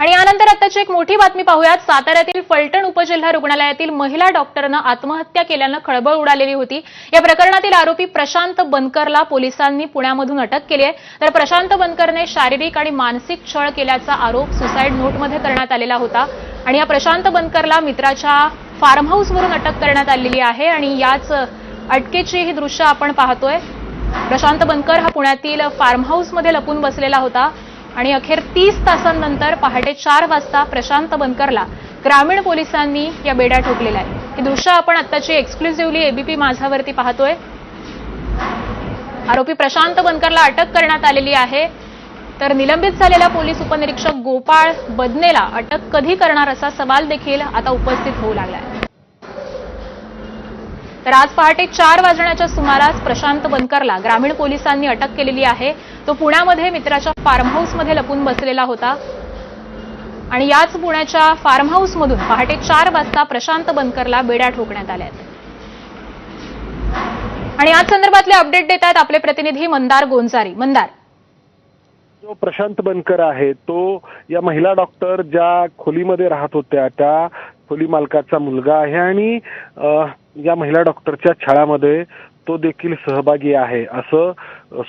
आणि यानंतर आताची एक मोठी बातमी पाहूयात. साताऱ्यातील फलटण उपजिल्हा रुग्णालयातील महिला डॉक्टरनं आत्महत्या केल्यानं खळबळ उडालेली होती. या प्रकरणातील आरोपी प्रशांत बनकरला पोलिसांनी पुण्यामधून अटक केली आहे. तर प्रशांत बनकरने शारीरिक आणि मानसिक छळ केल्याचा आरोप सुसाईड नोटमध्ये करण्यात आलेला होता. आणि या प्रशांत बनकरला मित्राच्या फार्म हाऊसवरून अटक करण्यात आलेली आहे आणि याच अटकेची ही दृश्य आपण पाहतोय. प्रशांत बनकर हा पुण्यातील फार्म हाऊसमध्ये लपून बसलेला होता. आणि अखेर तीस तासांनंतर पहाटे चार वाजता प्रशांत बनकरला ग्रामीण पोलिसांनी या बेड्या ठोकलेल्या आहे ही दृश्य आपण आत्ताची एक्सक्लुझिव्हली एबीपी माझावरती पाहतोय. आरोपी प्रशांत बनकरला अटक करण्यात आलेली आहे. तर निलंबित झालेला पोलीस उपनिरीक्षक गोपाळ बदनेला अटक कधी करणार असा सवाल देखील आता उपस्थित होऊ लागला आहे. तर आज पहाटे चार वाजण्याच्या सुमारास प्रशांत बनकरला ग्रामीण पोलिसांनी अटक केलेली आहे. तो पुण्यामध्ये मित्राच्या फार्म हाऊसमध्ये लपून बसलेला होता. आणि याच पुण्याच्या फार्म हाऊसमधून पहाटे चार वाजता प्रशांत बनकरला बेड्या ठोकण्यात आल्या आहेत. आणि याच संदर्भातले अपडेट देत आहेत आपले प्रतिनिधी मंदार गोंजारी. मंदार. जो प्रशांत बनकर आहे तो या महिला डॉक्टर ज्या खोलीमध्ये राहत होत्या त्या खोली मालकाचा मुलगा आहे. आणि या महिला डॉक्टरच्या छळामध्ये तो देखील सहभागी आहे. असं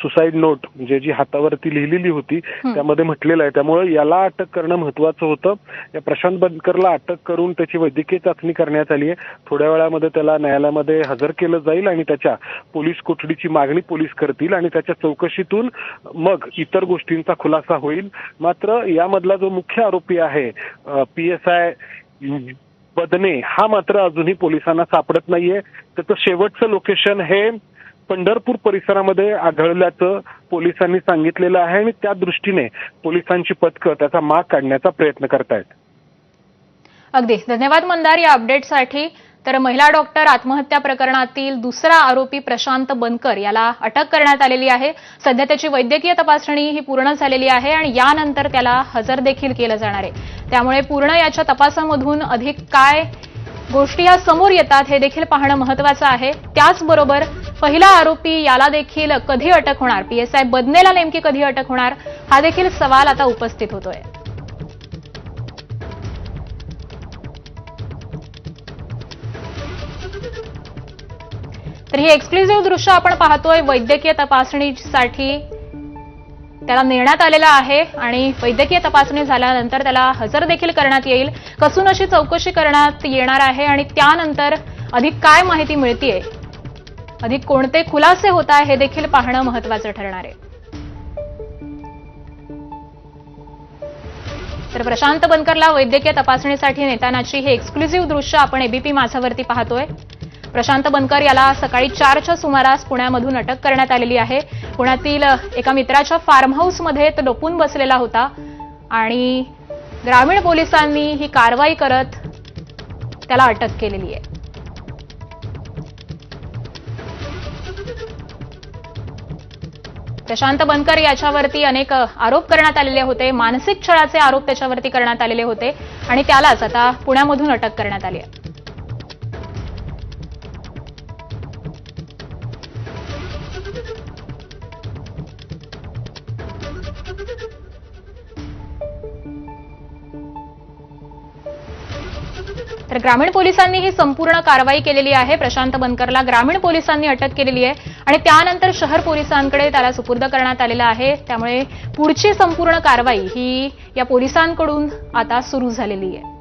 सुसाईड नोट म्हणजे जी हातावरती लिहिलेली होती त्यामध्ये म्हटलेलं आहे. त्यामुळे याला अटक करणं महत्वाचं होतं. या प्रशांत बनकरला अटक करून त्याची वैद्यकीय चाचणी करण्यात आली आहे. थोड्या वेळामध्ये त्याला न्यायालयामध्ये हजर केलं जाईल आणि त्याच्या पोलीस कोठडीची मागणी पोलीस करतील आणि त्याच्या चौकशीतून मग इतर गोष्टींचा खुलासा होईल. मात्र यामधला जो मुख्य आरोपी आहे पी एस आय बदने. हा मात्र अजूनही पोलिसांना सापडत नाहीये. त्याचं शेवटचं लोकेशन हे पंढरपूर परिसरामध्ये आढळल्याचं पोलिसांनी सांगितलेलं आहे आणि त्या दृष्टीने पोलिसांची पथकं त्याचा माग काढण्याचा प्रयत्न करतायत. अगदी. धन्यवाद मंदार या अपडेटसाठी तर महिला डॉक्टर आत्महत्या प्रकरणातील दुसरा आरोपी प्रशांत बनकर याला अटक करण्यात आलेली आहे. सध्या त्याची वैद्यकीय तपासणी ही पूर्ण झालेली आहे आणि यानंतर त्याला हजर देखील केलं जाणार आहे. त्यामुळे पूर्ण याच्या तपासामधून अधिक काय गोष्टी या समोर येतात हे देखील पाहणं महत्वाचं आहे. त्याचबरोबर पहिला आरोपी याला देखील कधी अटक होणार? पीएसआय बदनेला नेमकी कधी अटक होणार? हा देखील सवाल आता उपस्थित होतोय. तर ही एक्सक्लुझिव्ह दृश्य आपण पाहतोय. वैद्यकीय तपासणीसाठी त्याला नेण्यात आलेला आहे आणि वैद्यकीय तपासणी झाल्यानंतर त्याला हजर देखील करण्यात येईल. कसून अशी चौकशी करण्यात येणार आहे आणि त्यानंतर अधिक काय माहिती मिळतीये? अधिक कोणते खुलासे होत आहे हे देखील पाहणं महत्वाचं ठरणार आहे. तर प्रशांत बनकरला वैद्यकीय तपासणीसाठी नेतानाची हे एक्सक्लुझिव्ह दृश्य आपण एबीपी माझावरती पाहतोय. प्रशांत बनकर याला सकाळी चारच्या सुमारास पुण्यामधून अटक करण्यात आलेली आहे. पुण्यातील एका मित्राच्या फार्म हाऊसमध्ये तो लपून बसलेला होता आणि ग्रामीण पोलिसांनी ही कारवाई करत त्याला अटक केलेली आहे. प्रशांत बनकर याच्यावरती अनेक आरोप करण्यात आलेले होते. मानसिक छळाचे आरोप त्याच्यावरती करण्यात आलेले होते आणि त्यालाच आता पुण्यामधून अटक करण्यात आली आहे. तर ग्रामीण पोलिसांनी ही संपूर्ण कारवाई केलेली आहे. प्रशांत बनकरला ग्रामीण पोलिसांनी अटक केलेली आहे आणि त्यानंतर शहर पोलिसांकडे त्याला सुपूर्द करण्यात आलेला आहे. त्यामुळे पुढची संपूर्ण कारवाई ही या पोलिसांकडून आता सुरू झालेली आहे.